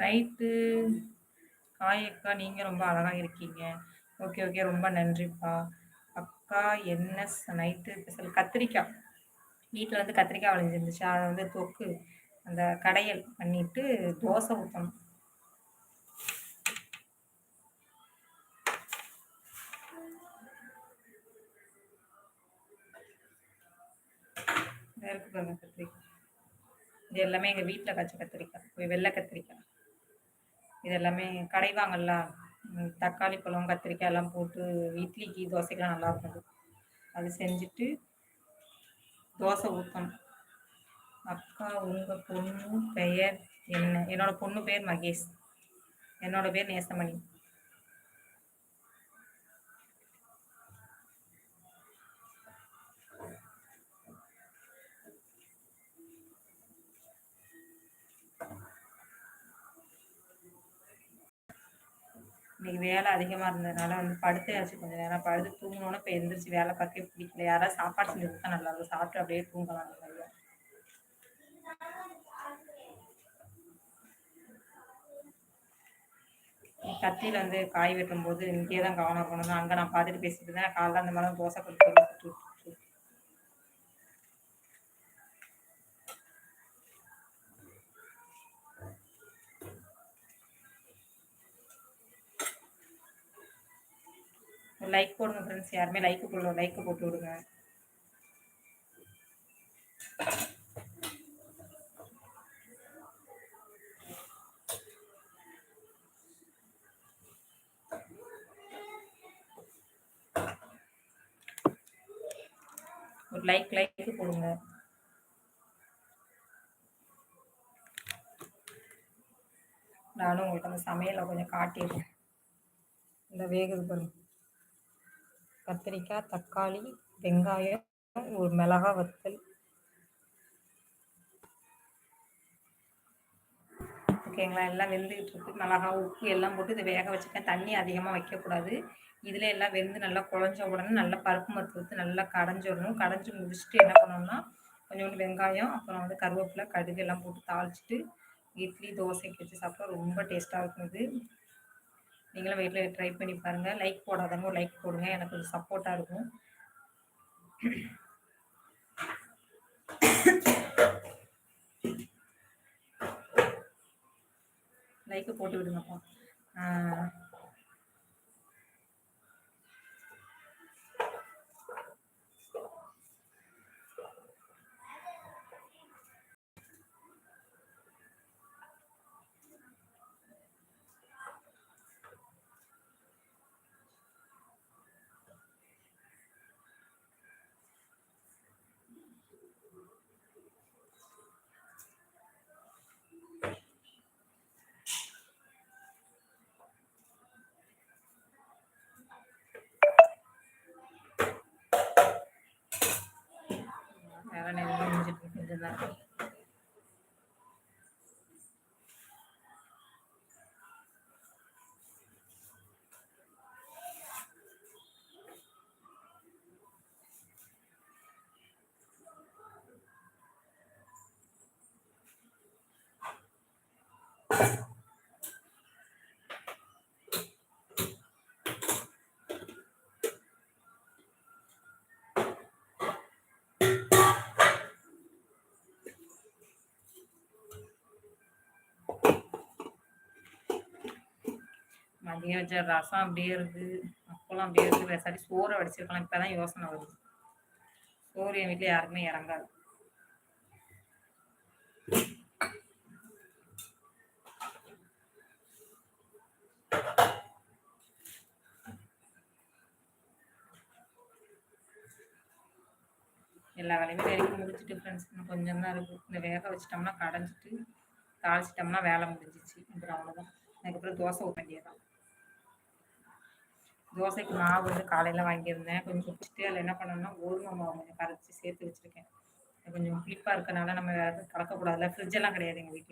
Night hi அக்கா நீங்கள் ரொம்ப அழகாக இருக்கீங்க. ஓகே ஓகே ரொம்ப நன்றிப்பா. அக்கா என்ன நைட்டு ஸ்பெஷல்? கத்திரிக்காய் வீட்டில் வந்து கத்திரிக்காய் விளைஞ்சிருந்துச்சு. அதை வந்து தொக்கு அந்த கடையல் பண்ணிட்டு தோசை ஊற்றணும் இருக்கு பாருங்க கத்திரிக்காய் இது எல்லாமே எங்கள் வீட்டில் காய்ச்ச கத்திரிக்காய் வெள்ளை கத்திரிக்காய் இது எல்லாமே கடைவாங்கல்ல தக்காளி பழம் கத்திரிக்காய் எல்லாம் போட்டு இட்லிக்கு தோசைக்கெல்லாம் நல்லா இருக்கும். அது செஞ்சுட்டு தோசை ஊற்றணும் அக்கா உங்கள் பொண்ணு பெயர் என்ன? என்னோட பொண்ணு பேர் மகேஷ். என்னோட பேர் நேசமணி. இன்னைக்கு வேலை அதிகமாக இருந்ததுனால வந்து படுத்தாச்சு கொஞ்சம் நேரம் படுத்து தூங்கணும்னு இப்போ எந்திரிச்சு வேலை பார்க்கவே பிடிக்கல. யாராவது சாப்பாடு செஞ்சு கொடுத்தா நல்லா இருக்கும். சாப்பிட்டு அப்படியே தூங்கலாம் நல்லா கத்தியில் வந்து காய் வெட்டும் போது இங்கே தான் கவனம் இருக்கணும். அங்கே நான் பார்த்துட்டு பேசிட்டு இருந்தேன். காலைல அந்த மாதிரி தோசை கொடுத்து லைக் போடுங்க ஃப்ரெண்ட்ஸ் யாருமே லைக் போடல. லைக் போட்டு விடுங்க. ஒரு லைக் லைக் போடுங்க. நானும் உங்களுக்கு அந்த சமையலை கொஞ்சம் காட்டிடுறேன். இந்த வேகுது பாருங்க. கத்திரிக்காய் தக்காளி வெங்காயம் ஒரு மிளகா வத்தல். ஓகேங்களா எல்லாம் வெந்துக்கிட்டு இருக்கு. மிளகா உப்பு எல்லாம் போட்டு இதை வேக வச்சுருக்கேன் தண்ணி அதிகமாக வைக்கக்கூடாது. இதில் எல்லாம் வெந்து நல்லா குழஞ்ச உடனே நல்லா பருப்பு மத்து ஊற்றி நல்லா கடைஞ்சிடணும் கடைஞ்சி முடிச்சுட்டு என்ன பண்ணணும்னா கொஞ்சோண்டு வெங்காயம் அப்புறம் வந்து கருவேப்பிலை கடுகு எல்லாம் போட்டு தாளிச்சிட்டு இட்லி தோசைக்கு வச்சு சாப்பிட்டா ரொம்ப டேஸ்ட்டாக இருக்கும் இது. நீங்களும் வீட்டில் ட்ரை பண்ணி பாருங்கள் லைக் போடாதவங்க லைக் போடுங்க. எனக்கு கொஞ்சம் சப்போர்ட்டாக இருக்கும். லைக்கு போட்டு விடுங்கப்பா. வேலை நேரம் முடிஞ்சிட்டு கொஞ்சம் மதியம் வச்ச ரசம் அப்படியே இருக்கு. அப்பெல்லாம் அப்படியே இருக்கு. பேசாட்டி சோறை வடிச்சிருக்கலாம். இப்பதான் யோசனை வருது. சோறு என் வீட்டுல யாருக்குமே இறங்காது. எல்லா வேலையுமே வரைக்கும் முடிச்சுட்டு ஃப்ரெண்ட்ஸ் இன்னும் கொஞ்சம் தான் இருக்குது இந்த வேக வச்சிட்டோம்னா கடைஞ்சிட்டு தாளிச்சிட்டோம்னா வேலை முடிஞ்சிச்சு. அப்புறம் அவ்வளோதான் அதுக்கப்புறம் தோசை ஊற்ற வேண்டியதான் தோசைக்கு மாவு வந்து காலையில் வாங்கியிருந்தேன். கொஞ்சம் குடிச்சிட்டு அதில் என்ன பண்ணணும்னா கோதுமை மாவு கொஞ்சம் கரைச்சி சேர்த்து வச்சுருக்கேன். கொஞ்சம் புளிப்பாக இருக்கனால நம்ம வேறு கலக்கக்கூடாதுல ஃப்ரிட்ஜெல்லாம் கிடையாது எங்கள் வீட்டில்